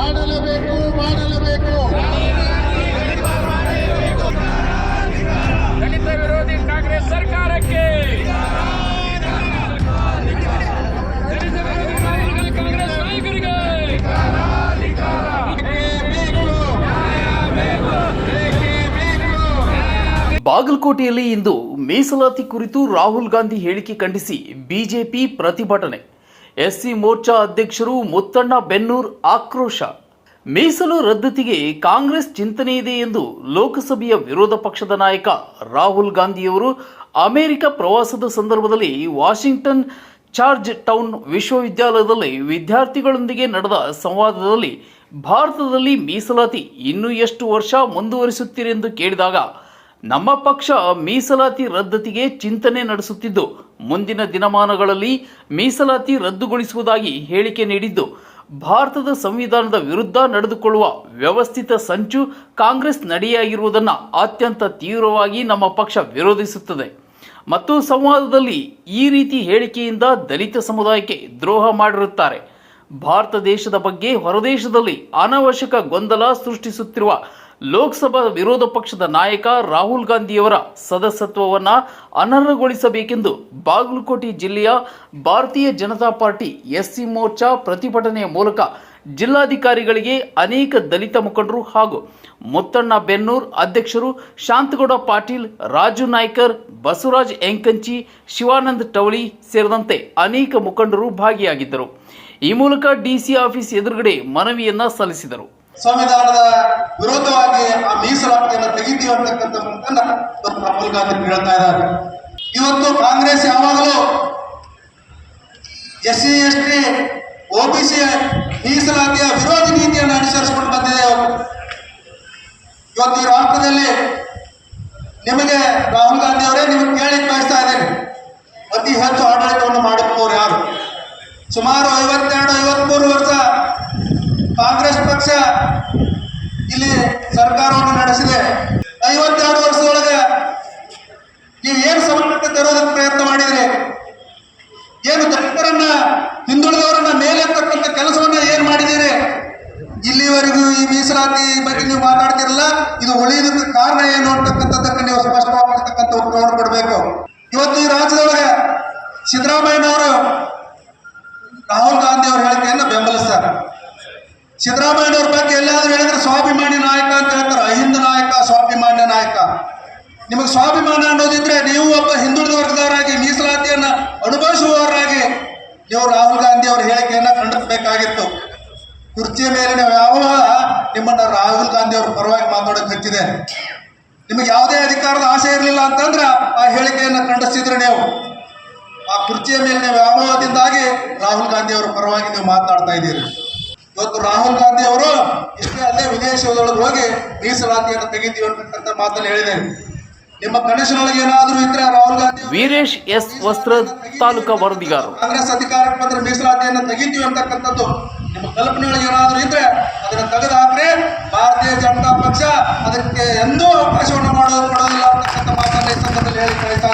ಮಾಡಲೇಬೇಕು ಮಾಡಲೇಬೇಕು. ದಲಿತ ವಿರೋಧಿ ಕಾಂಗ್ರೆಸ್ ಸರ್ಕಾರಕ್ಕೆ. ಬಾಗಲಕೋಟೆಯಲ್ಲಿ ಇಂದು ಮೀಸಲಾತಿ ಕುರಿತು ರಾಹುಲ್ ಗಾಂಧಿ ಹೇಳಿಕೆ ಖಂಡಿಸಿ ಬಿಜೆಪಿ ಪ್ರತಿಭಟನೆ. ಎಸ್ಸಿ ಮೋರ್ಚಾ ಅಧ್ಯಕ್ಷರು ಮುತ್ತಣ್ಣ ಬೆನ್ನೂರ್ ಆಕ್ರೋಶ. ಮೀಸಲು ರದ್ದತಿಗೆ ಕಾಂಗ್ರೆಸ್ ಚಿಂತನೆ ಇದೆ ಎಂದು ಲೋಕಸಭೆಯ ವಿರೋಧ ಪಕ್ಷದ ನಾಯಕ ರಾಹುಲ್ ಗಾಂಧಿಯವರು ಅಮೆರಿಕ ಪ್ರವಾಸದ ಸಂದರ್ಭದಲ್ಲಿ ವಾಷಿಂಗ್ಟನ್ ಚಾರ್ಜ್ ಟೌನ್ ವಿಶ್ವವಿದ್ಯಾಲಯದಲ್ಲಿ ವಿದ್ಯಾರ್ಥಿಗಳೊಂದಿಗೆ ನಡೆದ ಸಂವಾದದಲ್ಲಿ ಭಾರತದಲ್ಲಿ ಮೀಸಲಾತಿ ಇನ್ನೂ ಎಷ್ಟು ವರ್ಷ ಮುಂದುವರಿಸುತ್ತೀರೆಂದು ಕೇಳಿದಾಗ ನಮ್ಮ ಪಕ್ಷ ಮೀಸಲಾತಿ ರದ್ದತಿಗೆ ಚಿಂತನೆ ನಡೆಸುತ್ತಿದ್ದು, ಮುಂದಿನ ದಿನಮಾನಗಳಲ್ಲಿ ಮೀಸಲಾತಿ ರದ್ದುಗೊಳಿಸುವುದಾಗಿ ಹೇಳಿಕೆ ನೀಡಿದ್ದು, ಭಾರತದ ಸಂವಿಧಾನದ ವಿರುದ್ಧ ನಡೆದುಕೊಳ್ಳುವ ವ್ಯವಸ್ಥಿತ ಸಂಚು ಕಾಂಗ್ರೆಸ್ ನಡೆಯಾಗಿರುವುದನ್ನು ಅತ್ಯಂತ ತೀವ್ರವಾಗಿ ನಮ್ಮ ಪಕ್ಷ ವಿರೋಧಿಸುತ್ತದೆ. ಮತ್ತು ಸಂವಾದದಲ್ಲಿ ಈ ರೀತಿ ಹೇಳಿಕೆಯಿಂದ ದಲಿತ ಸಮುದಾಯಕ್ಕೆ ದ್ರೋಹ ಮಾಡಿರುತ್ತಾರೆ. ಭಾರತ ದೇಶದ ಬಗ್ಗೆ ಹೊರದೇಶದಲ್ಲಿ ಅನವಶ್ಯಕ ಗೊಂದಲ ಸೃಷ್ಟಿಸುತ್ತಿರುವ ಲೋಕಸಭಾ ವಿರೋಧ ಪಕ್ಷದ ನಾಯಕ ರಾಹುಲ್ ಗಾಂಧಿಯವರ ಸದಸ್ಯತ್ವವನ್ನು ಅನರ್ಹಗೊಳಿಸಬೇಕೆಂದು ಬಾಗಲಕೋಟೆ ಜಿಲ್ಲೆಯ ಭಾರತೀಯ ಜನತಾ ಪಾರ್ಟಿ ಎಸ್ಸಿ ಮೋರ್ಚಾ ಪ್ರತಿಭಟನೆಯ ಮೂಲಕ ಜಿಲ್ಲಾಧಿಕಾರಿಗಳಿಗೆ ಅನೇಕ ದಲಿತ ಮುಖಂಡರು ಹಾಗೂ ಮುತ್ತಣ್ಣ ಬೆನ್ನೂರ್ ಅಧ್ಯಕ್ಷರು ಶಾಂತಗೌಡ ಪಾಟೀಲ್, ರಾಜು ನಾಯ್ಕರ್, ಬಸವರಾಜ್ ಎಂಕಂಚಿ, ಶಿವಾನಂದ ಟವಳಿ ಸೇರಿದಂತೆ ಅನೇಕ ಮುಖಂಡರು ಭಾಗಿಯಾಗಿದ್ದರು. ಈ ಮೂಲಕ ಡಿಸಿ ಆಫೀಸ್ ಎದುರುಗಡೆ ಮನವಿಯನ್ನ ಸಲ್ಲಿಸಿದರು. ಸಂವಿಧಾನದ ವಿರೋಧವಾಗಿ ಆ ಮೀಸಲಾತಿಯನ್ನು ತೆಗಿತೀವಿ ಅಂತಕ್ಕಂಥ ರಾಹುಲ್ ಗಾಂಧಿ ಹೇಳ್ತಾ ಇದ್ದಾರೆ. ಇವತ್ತು ಕಾಂಗ್ರೆಸ್ ಯಾವಾಗಲೂ ಎಸ್ ಸಿ ಎಸ್ ಟಿ ಒ ಮೀಸಲಾತಿಯ ವಿರೋಧಿ ನೀತಿಯನ್ನು ಅನುಸರಿಸಿಕೊಂಡು ಬಂದಿದೆ ಇವತ್ತು ಈ ರಾಷ್ಟ್ರದಲ್ಲಿ ನಿಮಗೆ ರಾಹುಲ್ ಗಾಂಧಿ ಅವರೇ ನಿಮಗೆ ಕೇಳಿ ಬಯಸ್ತಾ ಇದ್ದೇನೆ. ಅತಿ ಹೆಚ್ಚು ಆಡಳಿತವನ್ನು ಮಾಡುತ್ತವರು ಯಾರು? ಸುಮಾರು ಐವತ್ತೆರಡು, ಐವತ್ಮೂರು ವರ್ಷ ಕಾಂಗ್ರೆಸ್ ಪಕ್ಷ ಇಲ್ಲಿ ನಡೆಸಿದೆ ಐವತ್ತೆರಡು ವರ್ಷದೊಳಗೆ ನೀವು ಏನು ಸಮಾನತೆ ತರೋದಕ್ಕೆ ಪ್ರಯತ್ನ ಮಾಡಿದ್ರಿ? ಏನು ದಲಿತರನ್ನ ಹಿಂದುಳಿದವರನ್ನ ಮೇಲೆತ್ತಕ್ಕಂಥ ಕೆಲಸವನ್ನ ಏನ್ ಮಾಡಿದ್ದೀರಿ? ಇಲ್ಲಿವರೆಗೂ ಈ ಮೀಸಲಾತಿ ಬಗ್ಗೆ ನೀವು ಮಾತಾಡ್ತಿರಲ್ಲ, ಇದು ಉಳಿಯೋದಕ್ಕೆ ಕಾರಣ ಏನು ಅಂತಕ್ಕಂಥದ್ದಕ್ಕೆ ನೀವು ಸ್ಪಷ್ಟವಾಗಿರ್ತಕ್ಕಂಥ ಉತ್ತರವನ್ನು ಕೊಡಬೇಕು. ಇವತ್ತು ಈ ರಾಜ್ಯದೊಳಗೆ ಸಿದ್ದರಾಮಯ್ಯನವರು, ರಾಹುಲ್ ಗಾಂಧಿ ಅವ್ರ ಹೇಳಿಕೆಯನ್ನು ಬೆಂಬಲಿಸ್ತಾರೆ. ಸಿದ್ದರಾಮಯ್ಯನವ್ರ ಬಗ್ಗೆ ಎಲ್ಲಾದ್ರೂ ಹೇಳಿದ್ರೆ ಸ್ವಾಭಿಮಾನಿ ನಾಯಕ ಅಂತ ಹೇಳ್ತಾರೆ. ಅಹಿಂದ ನಿಮಗೆ ಸ್ವಾಭಿಮಾನ ಅನ್ನೋದಿದ್ರೆ ನೀವು ಒಬ್ಬ ಹಿಂದುಳಿದ ವರ್ಗದವರಾಗಿ ಮೀಸಲಾತಿಯನ್ನ ಅನುಭವಿಸುವವರಾಗಿ ನೀವು ರಾಹುಲ್ ಗಾಂಧಿ ಅವರ ಹೇಳಿಕೆಯನ್ನ ಖಂಡಿಸಬೇಕಾಗಿತ್ತು. ಕುರ್ಚಿಯ ಮೇಲಿನ ವ್ಯಾಮೋಹ ನಿಮ್ಮನ್ನ ರಾಹುಲ್ ಗಾಂಧಿ ಅವರ ಪರವಾಗಿ ಮಾತಾಡೋಕೆ ಹಚ್ಚಿದೆ. ನಿಮಗೆ ಯಾವುದೇ ಅಧಿಕಾರದ ಆಸೆ ಇರಲಿಲ್ಲ ಅಂತಂದ್ರೆ ಆ ಹೇಳಿಕೆಯನ್ನು ಖಂಡಿಸಿದ್ರೆ ನೀವು. ಆ ಕುರ್ಚಿಯ ಮೇಲಿನ ವ್ಯಾಮೋಹದಿಂದಾಗಿ ರಾಹುಲ್ ಗಾಂಧಿ ಅವರ ಪರವಾಗಿ ನೀವು ಮಾತನಾಡ್ತಾ ಇದ್ದೀರಿ. ಇವತ್ತು ರಾಹುಲ್ ಗಾಂಧಿ ಅವರು ಇಷ್ಟೇ ಅಲ್ಲೇ ವಿದೇಶದೊಳಗೆ ಹೋಗಿ ಮೀಸಲಾತಿಯನ್ನು ತೆಗಿತೀವಿ ಅಂತಕ್ಕಂಥ ಮಾತನ್ನು ಹೇಳಿದ್ದೇನೆ ನಿಮ್ಮ ಕನಸಿನೊಳಗೆ ಏನಾದರೂ ಇದ್ರೆ ರಾಹುಲ್ ಗಾಂಧಿ ವೀರೇಶ್ ಎಸ್ ವಸ್ತ್ರ ತಾಲೂಕಾ ವರದಿಗಾರರು. ಕಾಂಗ್ರೆಸ್ ಅಧಿಕಾರಕ್ಕೆ ಬಂದ್ರೆ ಮೀಸಲಾತಿಯನ್ನು ತೆಗಿತೀವಿ ಅಂತಕ್ಕಂಥದ್ದು. ನಿಮ್ಮ ಕಲ್ಪನೆಯೊಳಗೆ ಏನಾದರೂ ಇದ್ರೆ ಅದನ್ನ ತೆಗೆದು ಭಾರತೀಯ ಜನತಾ ಪಕ್ಷ ಅದಕ್ಕೆ ಎಂದೂ ಅವಕಾಶವನ್ನು ಮಾಡೋದು ಕೊಡೋದಿಲ್ಲ ಅಂತಕ್ಕಂಥ ಮಾತನ್ನು ಈ ಸಂದರ್ಭದಲ್ಲಿ ಹೇಳಿ ಕಳಿಸ್ತಾ